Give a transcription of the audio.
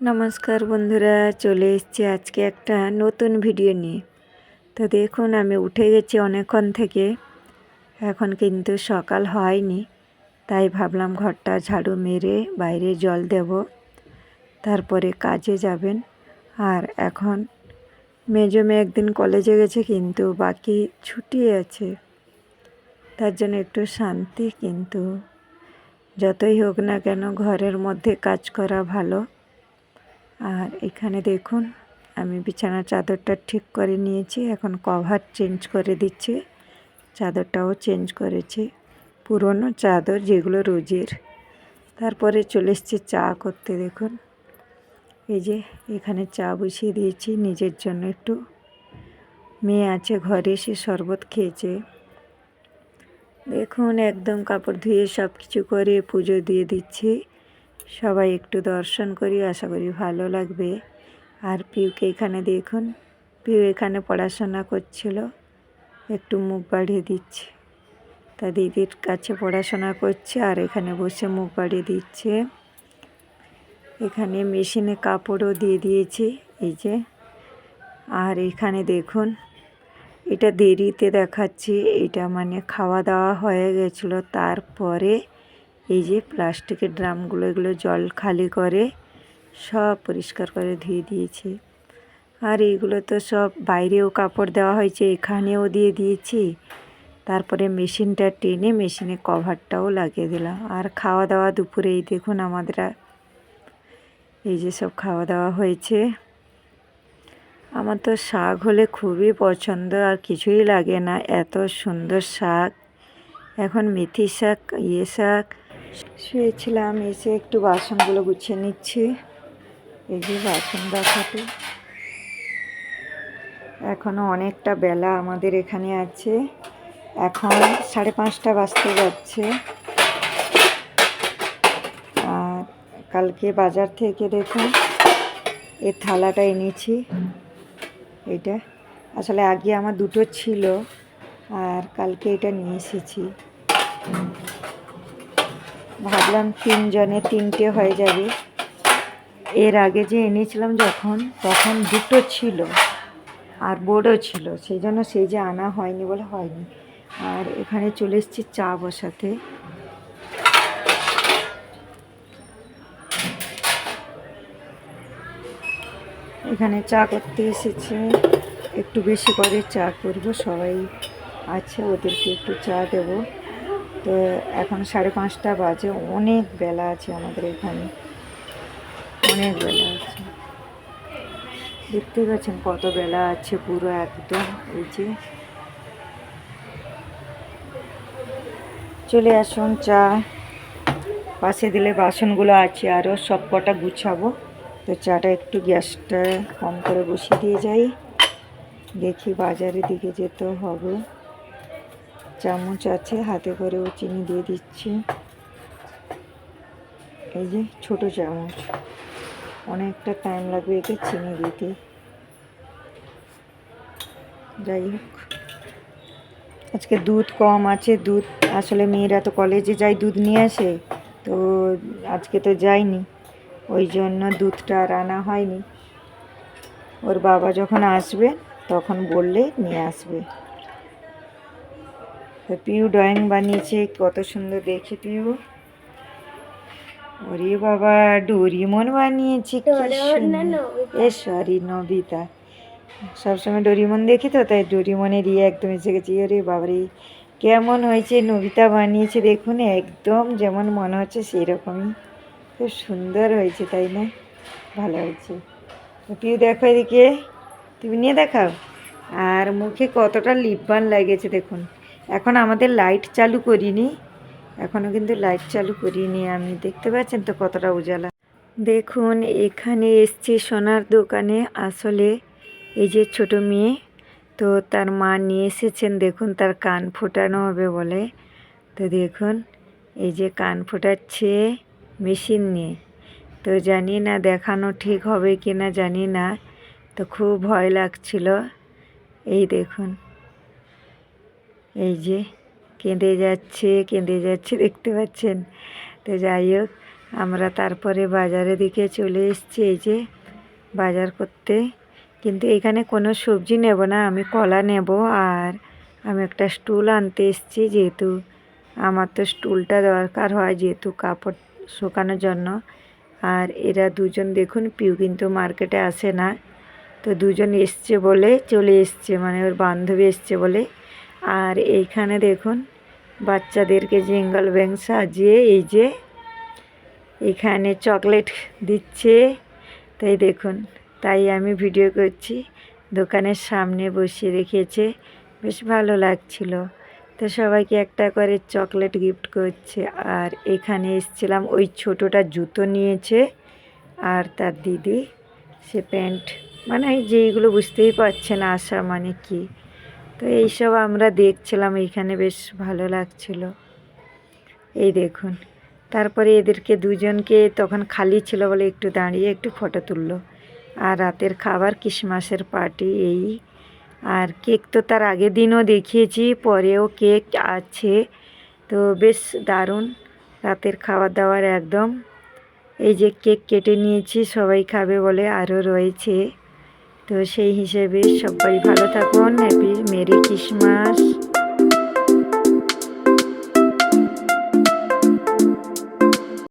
নমস্কার বন্ধুরা, চলে এসছি আজকে একটা নতুন ভিডিও নিয়ে। তো দেখুন, আমি উঠে গেছি অনেকক্ষণ থেকে। এখন কিন্তু সকাল হয়নি, তাই ভাবলাম ঘরটা ঝাড়ু মেরে বাইরে জল দেব, তারপরে কাজে যাবেন। আর এখন মেজো মেয়ে একদিন কলেজে গেছে, কিন্তু বাকি ছুটি আছে। তার জন্য একটু শান্তি, কিন্তু যতই হোক না কেন ঘরের মধ্যে কাজ করা ভালো। আর এখানে দেখুন, আমি বিছানার চাদরটা ঠিক করে নিয়েছি। এখন কভার চেঞ্জ করে দিচ্ছি। চাদরটাও চেঞ্জ করেছি। পুরনো চাদর যেগুলো রোজের। তারপরে চলে এসছি চা করতে, দেখুন। এই যে, এখানে চা বসিয়ে দিয়েছি নিজের জন্য একটু। মেয়ে আছে ঘরে এসে শরবত খেয়েছে। দেখুন, একদম কাপড় ধুয়ে সব কিছু করে পুজো দিয়ে দিচ্ছি। সবাই একটু দর্শন করি, আশা করি ভালো লাগবে। আর পিউকে এখানে দেখুন, পিউ এখানে পড়াশোনা করছিল, একটু মুখ বাড়িয়ে দিচ্ছে। তা দিদির কাছে পড়াশোনা করছে আর এখানে বসে মুখ বাড়িয়ে দিচ্ছে। এখানে মেশিনে কাপড়ও দিয়ে দিয়েছি, এই যে। আর এখানে দেখুন, এটা দেরিতে দেখাচ্ছি, এটা মানে খাওয়া দাওয়া হয়ে গেছিল, তারপরে এই যে প্লাস্টিকের ড্রামগুলো, এগুলো জল খালি করে সব পরিষ্কার করে ধুয়ে দিয়েছে। আর এইগুলো তো সব বাইরেও কাপড় দেওয়া হয়েছে, এখানেও দিয়ে দিয়েছি। তারপরে মেশিনটা টেনে মেশিনে কভারটাও লাগিয়ে দিলাম। আর খাওয়া দাওয়া দুপুরে এই দেখুন আমাদের এই যে সব খাওয়া দাওয়া হয়েছে। আমার তো শাক হলে খুবই পছন্দ, আর কিছুই লাগে না। এত সুন্দর শাক। এখন মেথি শাক ইয়ে শাক শুয়েছিলাম, এসে একটু বাসনগুলো গুছিয়ে নিচ্ছি। এই যে বাসন দেখাতে। এখনও অনেকটা বেলা আমাদের এখানে আছে। এখন সাড়ে পাঁচটা বাজতে যাচ্ছে। আর কালকে বাজার থেকে দেখুন এই থালাটা এনেছি। এটা আসলে আগে আমার দুটো ছিল, আর কালকে এটা নিয়ে এসেছি। ভাবলাম তিনজনে তিনটে হয়ে যাবে। এর আগে যে এনেছিলাম যখন, তখন দুটো ছিল আর বোর্ডও ছিল সেই জন্য সেই যে আনা হয়নি বলে হয়নি। আর এখানে চলে এসেছি চা বসাতে। এখানে চা করতে এসেছে। একটু বেশি করে চা করব, সবাই আছে, ওদেরকে একটু চা দেবো। তো এখন সাড়ে পাঁচটা বাজে, অনেক বেলা আছে আমাদের এখানে। অনেক বেলা আছে। দেখতে পাচ্ছেন কত বেলা আছে পুরো একদম, এই যে। চলে আসুন, চা। পাশে দিলে বাসনগুলো আছে আরও সব কটা গুছাবো। তো চাটা একটু গ্যাসটা কম করে বসিয়ে দিয়ে যাই। দেখি বাজারের দিকে যেতে হবে। চামচ আছে, হাতে করেও চিনি দিয়ে দিচ্ছি। এই যে ছোট চামচ। অনেকটা টাইম লাগবে একে চিনি দিতে। যাই হোক। আজকে দুধ কম আছে, দুধ আসলে মেয়েরা তো কলেজে যায় দুধ নিয়ে আসে, তো আজকে তো যায়নি। ওই জন্য দুধটা আর আনা হয়নি। ওর বাবা যখন আসবে, তখন বললে নিয়ে আসবে। তো পিউ ড্রয়িং বানিয়েছে কত সুন্দর দেখে পিউ। ওরে বাবা ডোরিমন বানিয়েছে এ সরি নবিতা। সবসময় ডোরিমন দেখি তো তাই ডোরিমনের ইয়ে একদম এসে গেছি। ওরে বাবারে কেমন হয়েছে? নবিতা বানিয়েছে দেখুন একদম যেমন মনে হচ্ছে সেই রকমই খুব সুন্দর হয়েছে তাই না? ভালো হয়েছে। পিউ দেখো এদিকে। তুমি নিয়ে দেখাও। আর মুখে কতটা লিপ বান লাগেছে দেখুন। এখন আমাদের লাইট চালু করিনি। এখনও কিন্তু লাইট চালু করিনি। আমি দেখতে পাচ্ছেন তো কতটা উজালা। দেখুন, এখানে এসছি সোনার দোকানে। আসলে এই যে ছোট মেয়ে, তো তার মা নিয়ে এসেছেন। দেখুন, তার কান ফোটানো হবে বলে। তো দেখুন, এই যে কান ফোটাচ্ছে মেশিন নিয়ে। তো জানি না দেখানো ঠিক হবে কি না জানি না। তো খুব ভয় লাগছিল। এই দেখুন। এই যে কেঁদে যাচ্ছে কেঁদে যাচ্ছে, দেখতে পাচ্ছেন? তো যাই হোক, আমরা তারপরে বাজারে দিকে চলে এসেছি এই যে বাজার করতে। কিন্তু এখানে কোনো সবজি নেব না, আমি কলা নেব আর আমি একটা স্টুল আনতে এসেছি যেহেতু আমার তো স্টুলটা দরকার হয় যেহেতু কাপড় শুকানোর জন্য। আর এরা দুজন দেখুন, পিউ কিন্তু মার্কেটে আসে না। তো দুজন এসছে বলে চলে এসছে মানে ওর বান্ধবী এসছে বলে। আর এইখানে দেখুন, বাচ্চাদেরকে জিঙ্গল ব্যাং সাজিয়ে এই যে এখানে চকলেট দিচ্ছে। তাই দেখুন, তাই আমি ভিডিও করছি, দোকানের সামনে বসিয়ে রেখেছে। বেশ ভালো লাগছিল। তো সবাইকে একটা করে চকলেট গিফট করছে। আর এখানে এসছিলাম, ওই ছোটোটা জুতো নিয়েছে। আর তার দিদি, সে প্যান্ট মানে যেইগুলো বুঝতেই পারছে না আসা মানে কি। তো এইসব আমরা দেখছিলাম, এইখানে বেশ ভালো লাগছিল। এই দেখুন, তারপরে এদেরকে দুজনকে তখন খালি ছিল বলে একটু দাঁড়িয়ে একটু ফটো তুললো। আর রাতের খাবার ক্রিসমাসের পার্টি এই। আর কেক তো তার আগের দিনও দেখিয়েছি, পরেও কেক আছে। তো বেশ দারুণ রাতের খাবার দাবার একদম। এই যে কেক কেটে নিয়েছি, সবাই খাবে বলে আরও রয়েছে। তো সেই হিসেবে সবাই ভালো থাকুন হ্যাপি মেরি ক্রিসমাস।